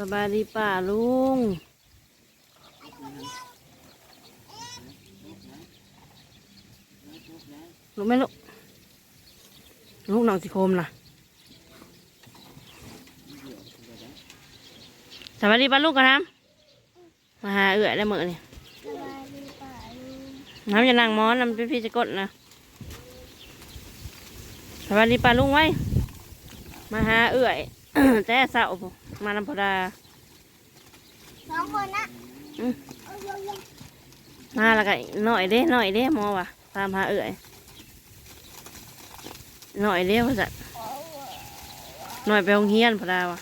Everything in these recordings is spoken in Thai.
สบายดีป่าลุงลุกไหมลูกลูกหนังสีโคมนะสวัสดีป้าลูกกันนะมาหาเอื้อยได้เหมือนี่สบายดีป่าลุงน้ำจะนั่งหมอนน้ำเป็นพี่จะกดนะสวัสดีป้าลุงไว้ มาหาเอื้อยแต่เสาร์พู้น มานำพอดาสองคนนะอืมเอาเร็วมาแล้วก็หน่อยเด้หน่อยเด้หมอว่ะตามหาเอื่อยหน่อยเด้ว่าจะหน่อยไปโรงเรียนพอดาวะ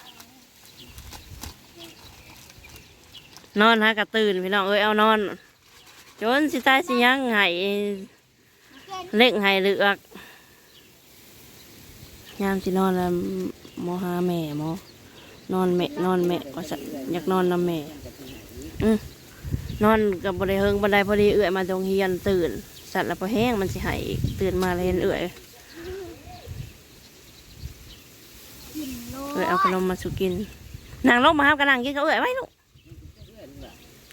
นอนหากระตื่นพี่น้องเอ้ยเอานอนจนสิตายสิยังไห้ๆเก่งเล็กไห้เลือกยามสินอนแล้วหมอหาแม่หมอ นอนแม่นอนแม่ว่าจะอยากนอนนำแม่อืมนอนกับบริเฮงบันไดพอดีเอื่อยมาตรงเฮียนตื่น สัตว์แล้วพอแห้งมันสิใหายตื่นมาเลยเห็นเอื่อยกินโลเอื่อยเอาขนมมาสุกินนางลงมาครับกระนังกินเขาเอื่อยไว้ลูก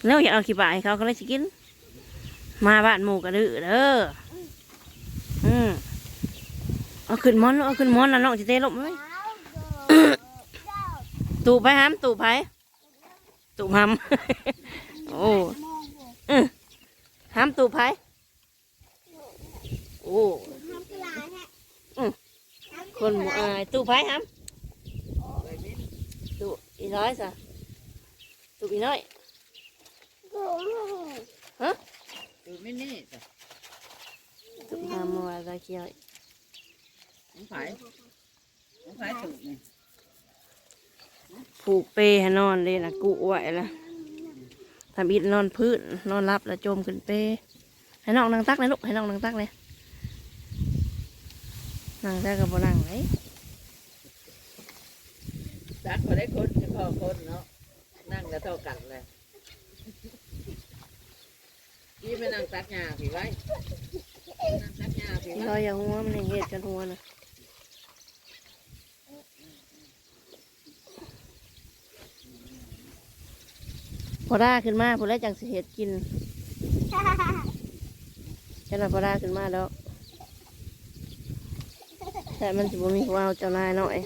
แล้วอยากเอาขี้ปลาให้เขาเขาเลยสิกิน มาบ้านหมูกระดื้อเด้ออืมเอาขึ้นมอนลูกเอาขึ้นมอนนะน้องจิเต้ลบไหม ตู่ไปห้ามตู่ไปตู่ห้ามโอ้มองบ่อืมห้ามตู่ไปโอ้ทำกีฬาแท้อืมทำคนหมู่อายตู่ไปห้ามตู่อีน้อยสะตู่อีน้อยโอ้โหคือไม่นี่จ้ะตู่ห้ามมาตะเกียบน้องไผ่น้องไผ่ถูกนี่ ผูกเปให้นอนเลยนะกูไว้ละทำอิดนอนพื้นนอนรับแล้วจมขึ้นเปให้น้องนั่งตักเลยลูกให้น้องนั่งตักเลยนั่งได้กับบ่นั่งเลยตักพอได้คนจะพอคนเนาะนั่งแล้วเท่ากันเลยพี่ไปนั่งตักหญ้าพี่ไว้นั่งตักหญ้าพี่รไว้อยอย่าหัวมันยังเหตุกันหัวนะ อได้ขึ้นมาพอได้จังสิเหตุกินแค่นั้นพอได้ขึ้นมาแล้ว แต่มันสิบ่มีผู้เอาเจ้านายหน่อย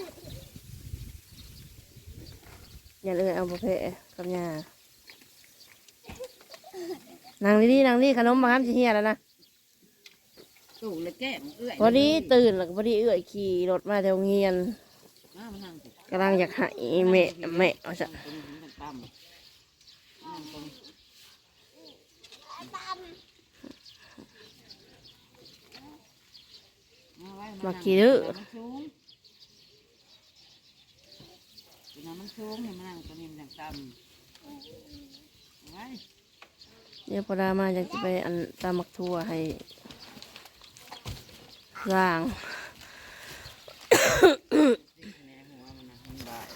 อย่าเลยเอาประเภทกับยานางดีๆนางดีขนมมาห้ามสิเฮียแล้วนะถูกเลยแก้มเอื้อยพอดีตื่นแล้วก็พอดีเอื้อยขี่รถมาแถวโรงเรียนมามานั่งสิกำลังอยากหายแม่แม่เอาซะ มนั่งตรงตามมาไว้มาขี่ดื้อมันสูงกินน้ำมันสูงให้มานั่งตรงนี้มันนั่งตั้มเอาไว้เดี๋ยวพอดามาอยากจะไปอันตามมักทั่วให้ร่าง แหน่หัวมันนะมันบ่าย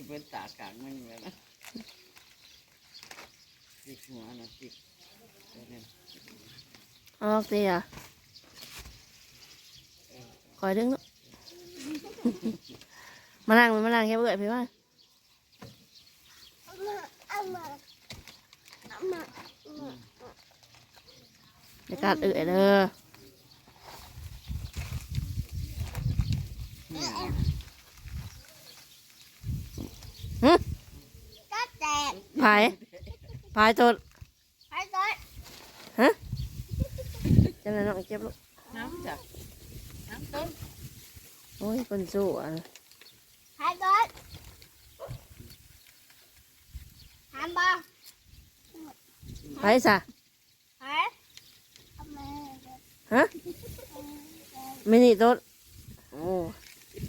มันสิเป็นตากลางมันเลยนะติดหัวนะติดเดี๋ยวนี้ออกสิอะคอยดึงลูกมานั่งมานั่งแค่เบื่อพี่ว่าเอามาเอามาเอามาเดี๋ยวกัดเอื่อยเด้อ เนี่ยก็แตกพายพายตัวไปก่อนจะนั่นน้องเจ็บลูกน้ำจ้ะน้ำต้นโอ้ยคนสู้อะไปก่อนทำบ่ไปซะไปเอามาฮะ ไม่นี่ต้นโอ้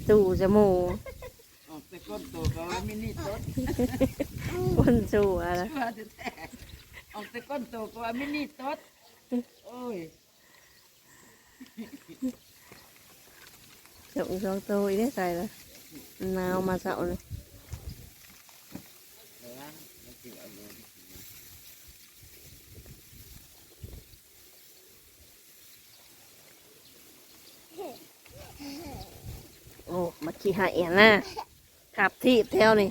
ตู้จมูกออ กแต่ก้นตัวก็ว่ามินิต้นคนสู้อะไรว่าจะแตกออกแต่ก้นตัวก็ว่ามินิต้นโอ้ยจงสองตัวอีกได้ใส่ละหนาวมาเสาเลยเดี๋ยวนะมันสิเอาเลยโอ้มาขี้หายอะนะ ขับที่แถวนี่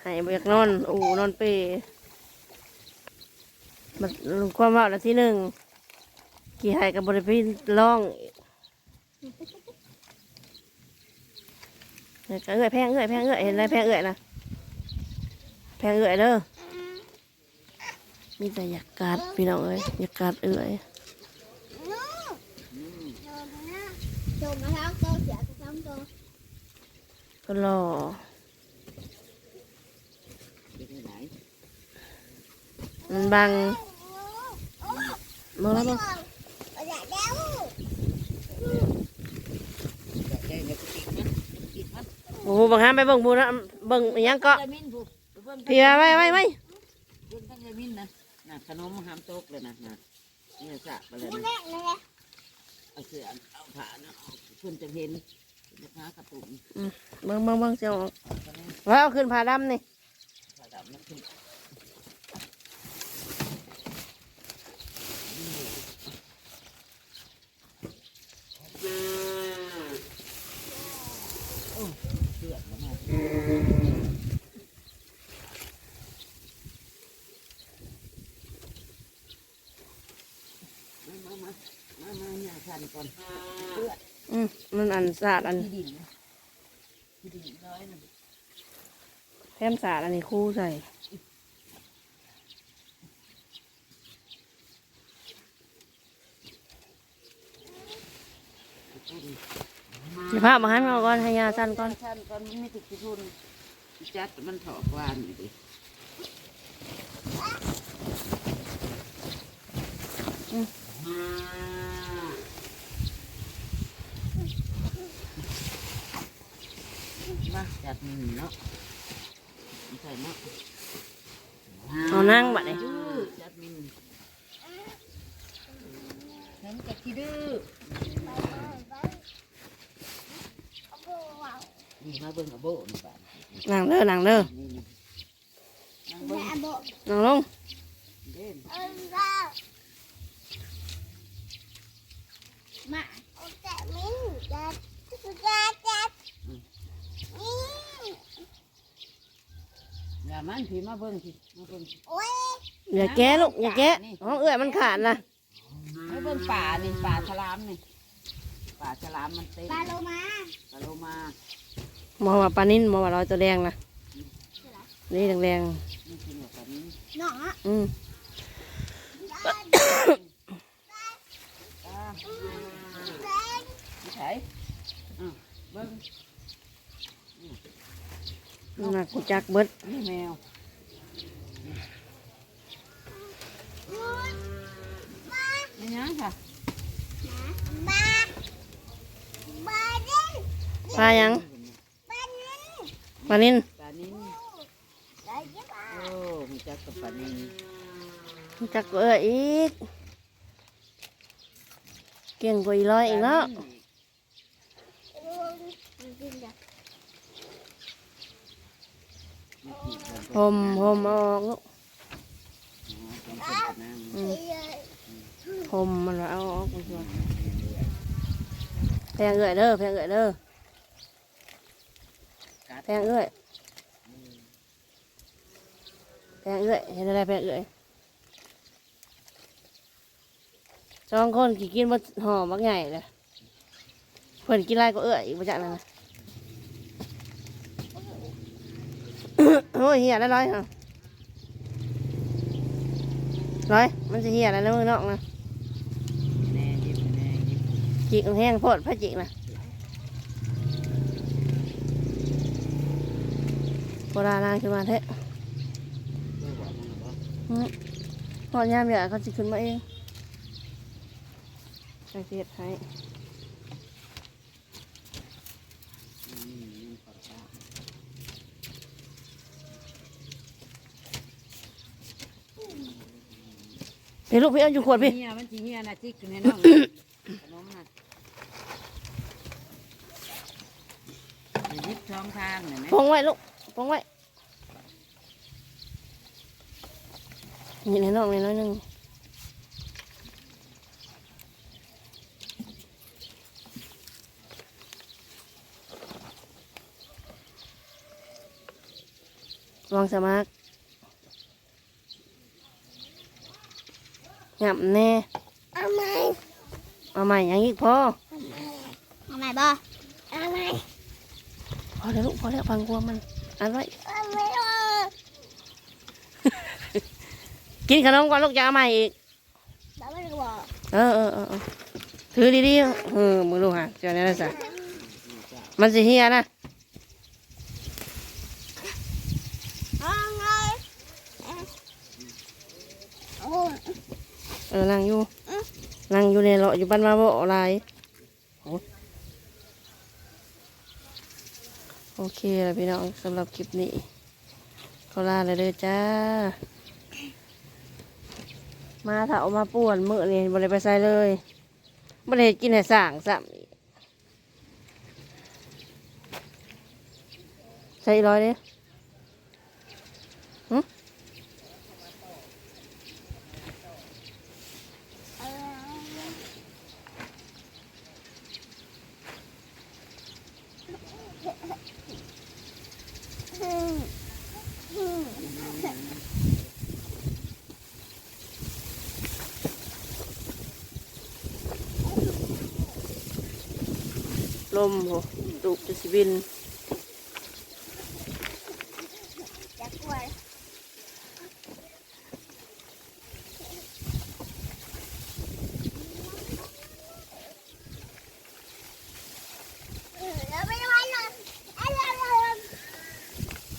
ให้เบียกนอนอูนอนเปมันความว่าละที่หนึ่งกี่ให้กับบริพินร้องเนี่ยก็เอื้อยแพงเอื้อยแพงเอื้อยเห็นอะไรแพงเอื้อยนะแพงเอื้อยเด้อมีแต่อยากกัดพี่น้องเอ้ยอยากกัดเอื้อย นู่โดนนะโดนมาแล้วตัวเสียกระซ้ำตัว ก็รอไปที่ไหนมันบังมึงแล้วมึงอยากแล้วจะได้เงินติดมันติดมันโอ้โหบางครั้งไปเบิ่งบูนะเบิ่งอิหยังก็ยามินผูกเพิ่มพี่ไว้ไว้ไว้เพิ่มทั้งยามินนะน่ะขนมหามโต๊กเลยนะน่ะนี่สะไปเลยนี่นะแม่เลยเอาเสือเอาผ้านะเอาเพิ่นจะเห็นจะพากระตุ่ม เบิ่งเบิ่งเบิ่งเสียวออกเอาไปเลยไว้เอาขึ้นผ้าดำนี่ผ้าดำนะขึ้นโอ้เสือมามามามามามาเนี่ยทันก่อนเสืออืมมันอันสาดอัน ที่ดินนะ ที่ดินน้อยนะแถมสาดอันนี้คู่ใส่เดี๋ยวพามาให้มาก่อนให้ยาสั้นก่อนท่านก่อนไม่ถูกที่ทุนจัดมันถอกวานอยู่ดิมาจัดมันเนาะใส่เนาะเอานั่งบัดนี้ดื้อจัดมินฉันจะขี้ดื้อนี่มาเบิ่งกับโบนี่ป่ะนั่งเด้อนั่งเด้อนี่นี่นั่งเบิ่งแม่บอกนั่งลงเด่นเออว่ามาโอเคมิ้นจัดจัดจัดนี่ อย่ามันผีมาเบิ่งสิมาเบิ่งสิโอ้ยอย่าแก้ลูกอย่าแก้ห้องเอื้อยมันขาดนะมาเบิ่งป่านี่ป่าฉลามนี่ป่าฉลามมันเต็มปลาโลมาปลาโลมาหมอว่าปลานิ่นหมอว่าเราตัวแดงนะนี่แดงนี่กินแบบปลานี้ หนองอะๆอืมตาแดง ไม่ใช่อะเบิ่ง น่า กูจักเบิดนี่แมวนี่ยังค่ะมามาดิปลาหยังปลานี้ปลานิ่นปลานินได้ยังไงโอ้มีจักกับปลานินจักกูเอื้อยอีก เก่งกว่าอีร้อยอีกแล้ว กินเดี๋ยว หมหมเอาออกลูกอืมผมมันว่าเอาออกมันว่าแพงเอื้อยเด้อแพงเอื้อยเด้อแพงเอื้อยแพงเอื้อยเห็นอะไรแพงเอื้อยสองคนกี่กินมาห่อมักใหญ่เลยเพิ่นกินไรก็เอื้อยอีกประจักนั่นนะ โอ้ยเหียได้ร้อยเหรอร้อยมันจะเหียอะไรแล้วมึงนอกนะแน่ยิบแน่ยิบจิกแห้งโพดพระจิกนะโบราณนานขึ้นมาเถอะเบิ่อกมันบอกอืมพอยามอยากเขาจะขึ้นมาเองใส่เสียดให้ ลูกพี่เอาอยู่ขวดพี่ เนี่ยมันจีเนี่ยนะจิกในน้องขนมน่ะยวยึช่องทางหน่อยไหมพองไว้ลูกพองไว้ นี่ในน้องในน้อยหนึงวางสมาร์ ยับแน่เอาไหมเอาใหม่ยังอีกพอเอาไหมบ่เอาไหมพอแล้วลูกพอแล้วฟังกลัวมันอันไว้เอาไหมบ่กินขนมก่อนลูกจะเอาใหม่อีกเอาไหมบ่เออเออเออเออถือดีๆเออมึงดูฮะเจ้าเนี่ยนะจ๊ะมันสิเฮียนะ เอาไงโอ้ย เออนั่งอยู่นั่งอยู่ในเลาะอยู่บ้านมาบ่อะไรโอเคแล้วพี่น้องสำหรับคลิปนี้ขอลาเลยเด้อจ้า มาถ้าเอามาป่วนมื้อนี่ยบ่ได้ไปใส่เลยบ่ได้เฮ็ดกินให้สร้างซ้ำอีกใส่ร้อยเด้ ลมโหตุกจะสิบิน จะกลัวเออแล้วไม่ไหวเลยเอาเลยเอาเลย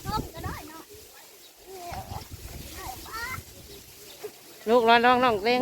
ต้มก็ได้เนาะเออเอาไป ลูกร้อนร้องน้องเร่ง